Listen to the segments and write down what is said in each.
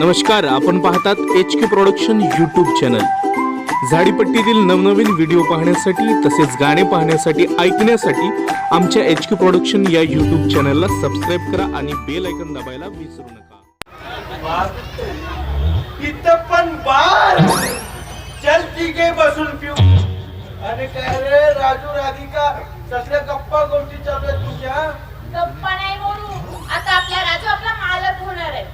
नमस्कार आपण पाहतात H K production YouTube channel झाडीपट्टीतील नवनवीन व्हिडिओ पाहण्यासाठी तसेच गाणे पाहण्यासाठी ऐकण्यासाठी आमच्या एच के प्रोडक्शन या यूट्यूब चॅनलला सबस्क्राईब करा आणि बेल ऐकन दाबायला विसरू नका. इथं पण बार चल ठीक आहे बसून पिऊ. अरे काय रे राजू राधिका सगळ्या गप्पा गोष्टी चालू आहेत तुझ्या? गप्पा नाही बोलू. आता आपला राजू आपला मालक होणार आहे.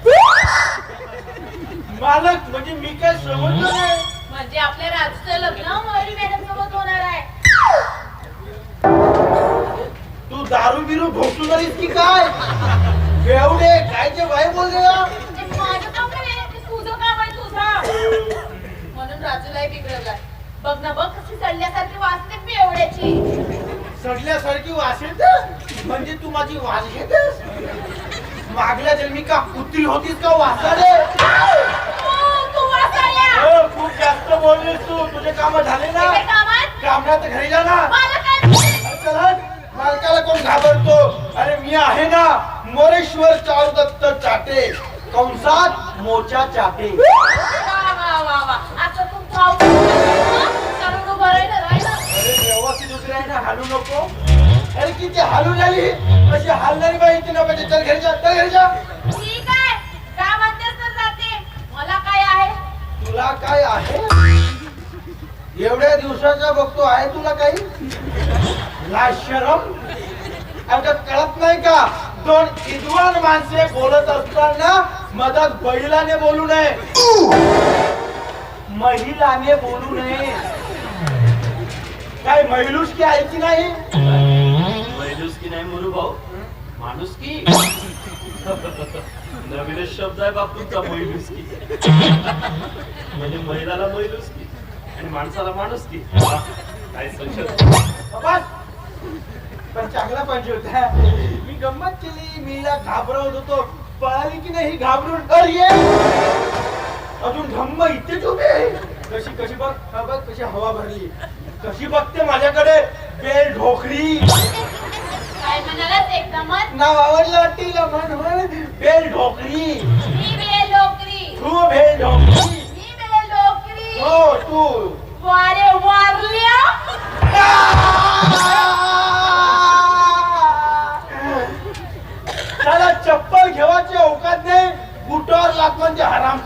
मालक म्हणजे मी काय समजलो नाही. म्हणजे आपल्या राजूचं लग्न मयुरी मॅडम सोबत होणार आहे. तू दारू बिरू भोगतो तरीस की काय? एवढे काय ते बाई बोलले ना? ते माझं काम नाही ते तुझं काम आहे तुझं. म्हणून राजूलाही बिघडवलाय बघ ना बघ कशी चढल्यासारखी वाचते बेवड्याची सडल्यासारखी वास येत? म्हणजे तू माझी वास घेतेस? मागल्या जन्मी का कुत्री होतीस का वासाडे ओ, तू वाचायला हो, खूप जास्त बोललीस तू तुझे काम झाले ना काय कामात कामण्यात घरी जा ना. मालकाला कोण घाबरतो? अरे मी आहे ना मोरेश्वर चारू दत्त चाटे. कंसात मोचा चाटे. तू हालू नको. अरे किती हालू झाली अशी हालणारी बाई इथे नको चल घरी जा चल घरी जा. ठीक आहे. काय म्हणतेस तर जाते. मला काय आहे? तुला काय आहे? एवढ्या दिवसाचा बघतो आहे तुला काही? लाज शरम? आता कळत नाही का? दोन विद्वान माणसे बोलत असताना मधात बैलाने बोलू नये. महिलाने बोलू नये. काय महिलूस की आहे की नाही? महिलूस की नाही मुरू भाऊ. माणूस की नवीनच शब्द आहे बापूचा महिलूस की म्हणजे महिलाला महिलूस की आणि माणसाला माणूस की. काय संशय बाबा, पण चांगला पाहिजे होता. मी गंमत केली मीला घाबरवत होतो. पळाली की नाही घाबरून. अरे अजून धम्म इथेच उभे. कशी कशी बघ हा बघ कशी हवा भरली. कशी बघते माझ्याकडे? बेल ढोकरी काय म्हणालास एकदमच नाव आवडलं म्हण म्हण. बेल ढोकरी मी तू बेल ढोकरी मी हो तू वारे वारल्या त्याला चप्पल घेवायची अवकात नाही बुटावर लागम्हणजे हराम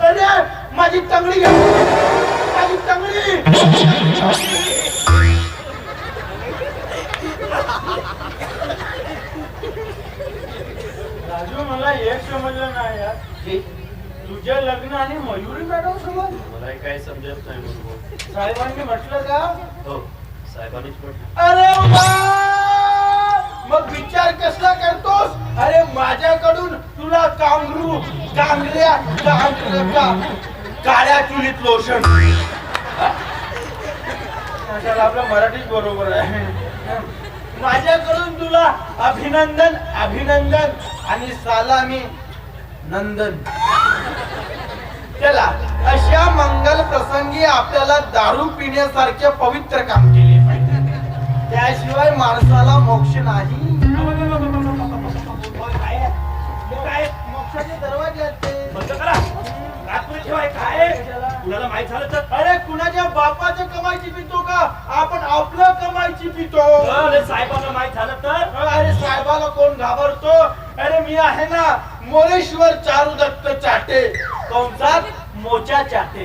अरे माझी तंगडी घे. माझी तंगडी. राजू मला एक समजलं नाही यार. तुझे लग्न आणि मयुरी मॅडम समज मला काय समजत नाही म्हणू भाऊ साहेबांनी म्हटलं का? हो साहेबांनीच म्हटलं. अरे वा! मग विचार कसला करतोस? अरे माझ्याकडून तुला कांगरू कांगऱ्या कांगऱ्या काळ्या चुलीत लोशन. कशाला आपलं मराठीच बरोबर आहे. माझ्याकडून तुला अभिनंदन अभिनंदन आणि सालामी नंदन. चला अशा मंगल प्रसंगी आपल्याला दारू पिण्यासारखे पवित्र काम केले पाहिजे. त्याशिवाय माणसाला मोक्ष नाही? मोक्षाचे दरवाजे माहीत झालं तर? अरे कुणाच्या बापाच्या कमाईची पितो का? आपण आपलं कमाईची पितो. अरे साहेबांना माहीत झालं तर? अरे साहेबाला कोण घाबरतो? अरे मी आहे ना मोरेश्वर चारू दत्त चाटे. कंसात मोच्या चाटे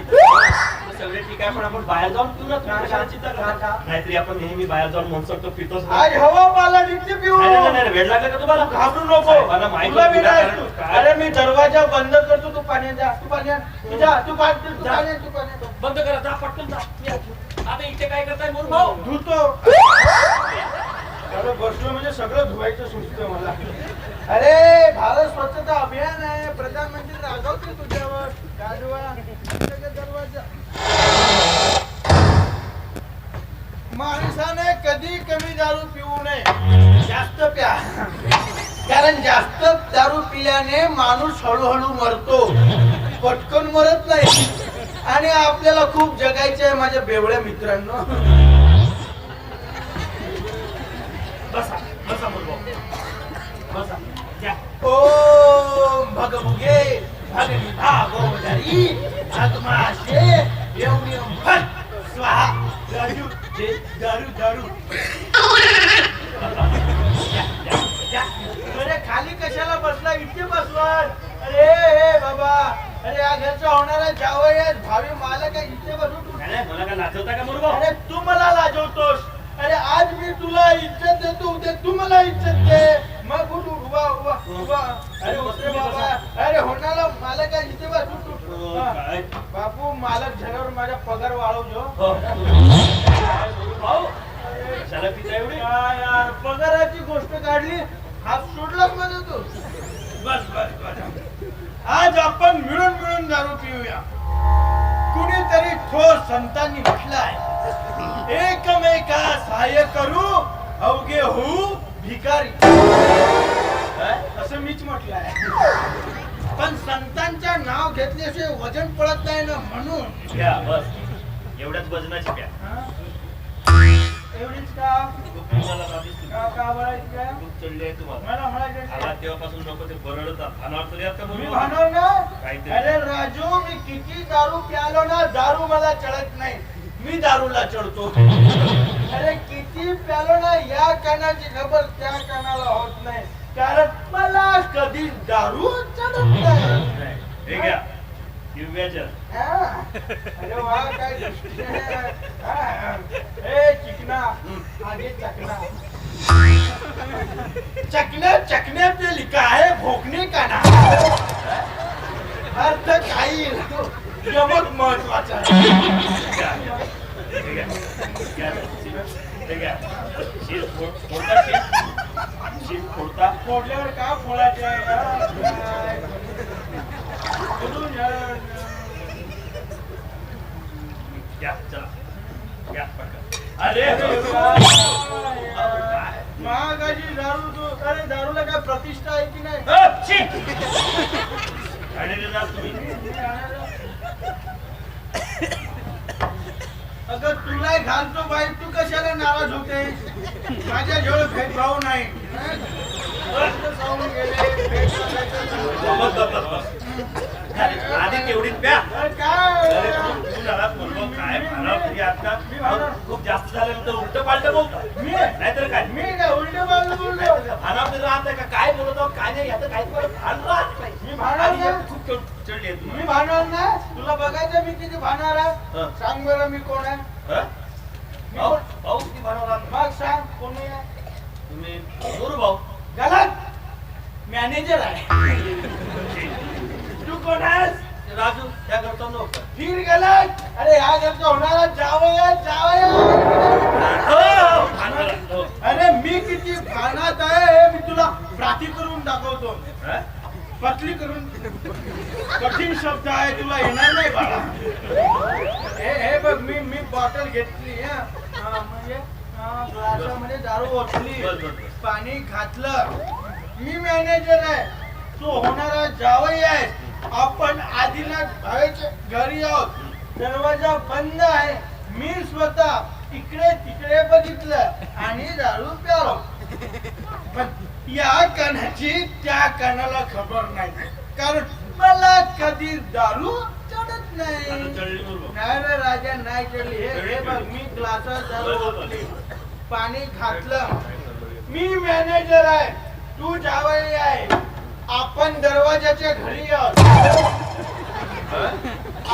सगळे ठीक आहे पण आपण बाहेर जाऊन पिऊ ना चिंता करता? नाहीतरी आपण नेहमी बाहेर जाऊन म्हणतो पितोच. आज हवा पाला निघते पिऊ. नाही, नाही, नाही, वेळ लागला का तुम्हाला? घाबरू नको. साहेबांना माहीत? अरे मी दरवाजा बंद करतो तू पाण्यात जा तू तू जा तू पाण्यात तू पाण्यात तू पाण्यात बंद करा जा पटकन जा. आता इथे काय करताय मोर भाऊ धुतो बसलो म्हणजे सगळं धुवायचं सुचतं मला. अरे भारत स्वच्छता अभियान आहे. प्रधानमंत्री रागवते तुझ्यावर. दरवाजा. माणसाने कधी कमी दारू पिऊ नये. जास्त प्या. कारण जास्त दारू पिल्याने माणूस हळूहळू मरतो. पटकन मरत नाही. आणि आपल्याला खूप जगायचे आहे माझ्या बेवड्या मित्रांनो. बसा बसा मुलगा. बसा. या. ओम भगमुगे भगनी भागोदरी भगमाशे एवढी भट स्वाहा. बापू मालक झाल्यावर माझा पगार वाढवજો हो. यार पगाराची गोष्ट काढली हात सोडलाच मध्ये तू. बस बस बस. आज आपण मिळून मिळून दारू पिऊया. कुणीतरी थोर संतांनी म्हटलाय एकमेका सहाय्य करू अवघे होऊ भिकारी? असं मीच म्हटलंय. पण संतांच्या नाव घेतल्याशिवाय वजन पडत नाही ना म्हणून. बस. एवढ्याच वजनाची प्या हा? एवढीच का? खूप तुम्हाला बाबीस तुम्ही. का का बोलायची काय खूप चढली आहे तुम्हाला. मला म्हणायचं आला तेव्हापासून लोक ते बरडतात भानावर तरी आता मी बोलू. भांडव ना? काहीतरी. अरे राजू मी किती दारू प्यालो ना दारू मला चढत नाही. मी दारूला चढतो. अरे किती प्यालो ना या कानाची खबर त्या कानाला होत नाही. कारण मला कधी दारू हे घ्या दिव्याचं हा. अरे वा काय दृष्टी आहे. हा. ए चिकना आगे चकना चकने चकने पे लिखा है भोगने का नाम अर्थ काही. यमक महत्त्वाचा घ्या. हे घ्या. घ्या. हे घ्या. शीर फोडता शीर? फोडता फोडल्यावर का फोडायचे. अरे महागाची दारू तू अरे दारूला काय प्रतिष्ठा आहे की नाही? तुम्ही? अगं तुला घालतो बाई. तू कशाला नाराज होते? माझ्या जवळ भेदभाव नाही. आधी तेवढीच प्या. अरे काय? तू- तू जरा बोललो काय भानावर तरी आता? मी भानावर- खूप जास्त झालं तर उलट पालट बोलतो. मी? नाहीतर काय? मी काय उलटे बाजू बोललो भानावर तरी राहत का? काय बोलत? काय नाही? याचं काही भान राहत नाही. मी भानावर आधी नाही. खूप चढ- चढली आहे मी तुम्हाला. भांडणार ना तुला बघायचं मी किती भांडणार आहे? हं. सांग बरं मी कोण आहे. हं? मी भाऊ कोण- भाऊ किती भानावर राहत मग सांग कोण मी आहे? तुम्ही गुरु भाऊ. गलत. मॅनेजर आहे. तू कोण आहेस? राजू त्या करतो नव्हतं. फिर गलत. अरे ह्या घरचा होणारा जावया जावया हो. अरे मी किती भानात आहे हे मी तुला प्राती करून दाखवतो हं? पतली करून. कठीण शब्द आहे तुला येणार नाही बाळा. हे हे बघ मी मी बॉटल घेतली हा. हा, म्हणजे हा, ग्लासामध्ये दारू ओतली. बस, बस, बस. पाणी घातलं. मी मॅनेजर आहे. तू होणारा जावई आहे आपण आदिनाथ भावेच्या घरी आहोत. दरवाजा बंद आहे. मी स्वतः इकडे तिकडे बघितलं आणि दारू प्यालो. पण या कानाची त्या कानाला खबर नाही. कारण मला कधी दारू चढत नाही. रे राजा नाही चढली. हे हे बघ मी ग्लासात दारू ओतली. पाणी घातलं. मी मॅनेजर आहे. तू जावई आहे. आपण दरवाजाच्या घरी आहोत.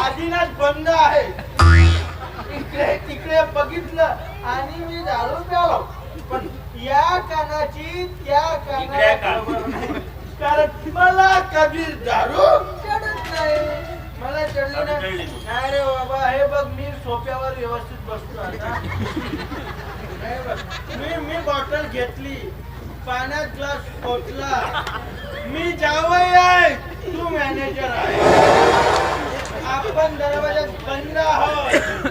आदिनाथ बंद आहे. इकडे तिकडे बघितलं आणि मी दारू प्यालो. पण या कानाची त्या नाही. कारण मला कधी दारू चढत नाही. मला चढली नाही. नाही. रे बाबा हे बघ मी सोप्यावर व्यवस्थित बसतो आता. बघ, मी मी बॉटल घेतली. पाण्यात ग्लास ओतला. मी जावई आहे. तू मॅनेजर आहे. आपण दरवाजा बंद आहोत.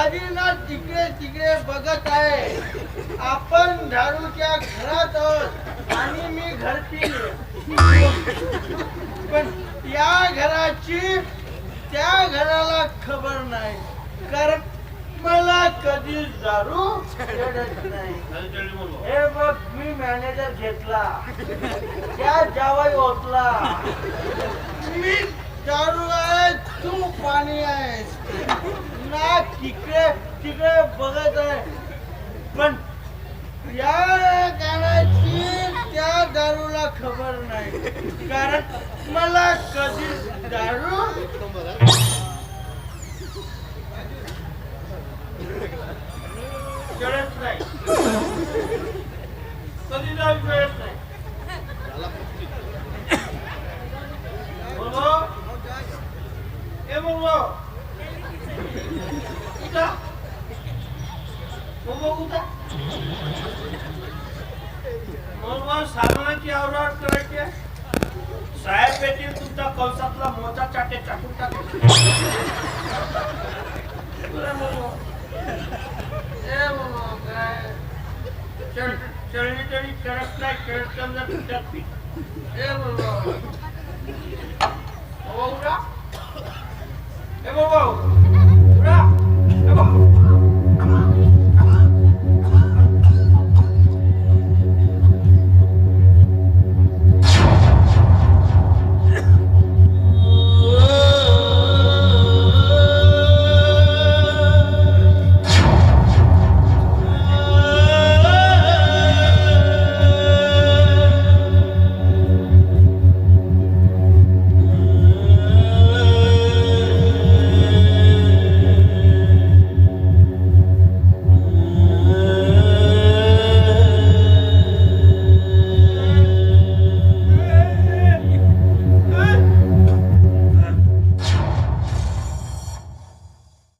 आदिनाथ तिकडे तिकडे बघत आहे. आपण दारूच्या घरात आहोत आणि मी घरटी पण या घराची त्या घराला खबर नाही. कारण मला कधी दारू चढत नाही. हे बघ मी मॅनेजर घेतला. त्या जावाई ओतला. मी दारू तिकडे तिकडे बघत आहे. पण या गाण्याची त्या दारूला खबर नाही. कारण मला कधी दारू चळली तरी चढत नाही चढत समजा पिठात पीठ हे बाबा हे बाबा